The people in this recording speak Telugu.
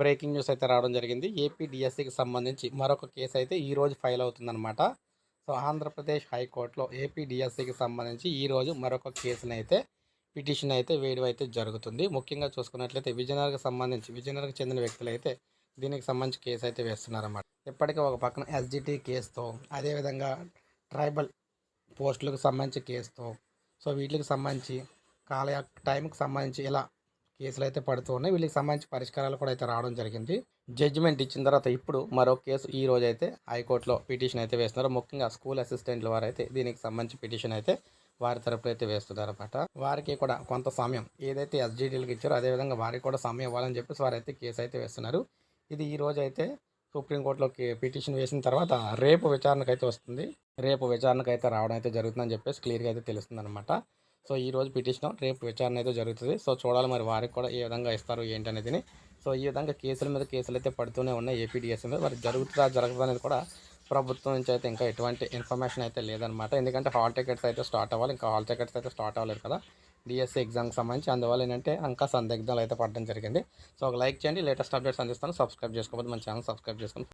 బ్రేకింగ్ న్యూస్ అయితే రావడం జరిగింది. ఏపీ డిఎస్సికి సంబంధించి మరొక కేసు అయితే ఈరోజు ఫైల్ అవుతుందన్నమాట. సో ఆంధ్రప్రదేశ్ హైకోర్టులో ఏపీ డిఎస్సికి సంబంధించి ఈరోజు మరొక కేసుని అయితే పిటిషన్ అయితే వేయడం అయితే జరుగుతుంది. ముఖ్యంగా చూసుకున్నట్లయితే విజయనగర్కి సంబంధించి విజయనగర్కి చెందిన వ్యక్తులు అయితే దీనికి సంబంధించి కేసు అయితే వేస్తున్నారన్నమాట. ఇప్పటికే ఒక పక్కన ఎస్జిటి కేసుతో అదేవిధంగా ట్రైబల్ పోస్టులకు సంబంధించి కేసుతో సో వీటికి సంబంధించి కాల టైంకి సంబంధించి ఇలా కేసులు అయితే పడుతూ ఉన్నాయి. వీళ్ళకి సంబంధించి పరిష్కారాలు కూడా అయితే రావడం జరిగింది. జడ్జిమెంట్ ఇచ్చిన తర్వాత ఇప్పుడు మరో కేసు ఈ రోజు అయితే హైకోర్టులో పిటిషన్ అయితే వేస్తున్నారు. ముఖ్యంగా స్కూల్ అసిస్టెంట్ల వారు అయితే దీనికి సంబంధించి పిటిషన్ అయితే వారి తరపున అయితే వేస్తున్నారు అనమాట వారికి కూడా కొంత సమయం ఏదైతే ఎస్జీడీలకు ఇచ్చారో అదేవిధంగా వారికి కూడా సమయం ఇవ్వాలని చెప్పేసి వారు అయితే కేసు అయితే వేస్తున్నారు. ఇది ఈ రోజు అయితే సుప్రీంకోర్టులోకి పిటిషన్ వేసిన తర్వాత రేపు విచారణకు అయితే వస్తుంది. రేపు విచారణకు అయితే రావడం అయితే జరుగుతుందని చెప్పేసి క్లియర్గా అయితే తెలుస్తుంది అనమాట సో ఈ రోజు పిటిషన్ రేపు విచారణ అయితే జరుగుతుంది. సో చూడాలి మరి వారికి కూడా ఏ విధంగా ఇస్తారు ఏంటి అనేది సో ఈ విధంగా కేసుల మీద కేసులు అయితే పడుతూనే ఉన్నాయి ఏపీడిఎస్ మీద. మరి జరుగుతుందా జరగదా అనేది కూడా ప్రభుత్వం నుంచి అయితే ఇంకా ఎటువంటి ఇన్ఫర్మేషన్ అయితే లేదనమాట ఎందుకంటే హాల్ టికెట్స్ అయితే స్టార్ట్ అవ్వాలి. ఇంకా హాల్ టికెట్స్ అయితే స్టార్ట్ అవ్వలేదు కదా. డిఎస్సి ఎగ్జామ్కి సంబంధించి. అందువల్ల ఏంటంటే ఇంకా సందిగ్ధాలు అయితే పడడం జరిగింది. సో ఒక లైక్ చేయండి. లేటెస్ట్ అప్డేట్స్ అందిస్తాను. సబ్స్క్రైబ్ చేసుకోకపోతే మన ఛానల్ సబ్స్క్రైబ్ చేసుకొని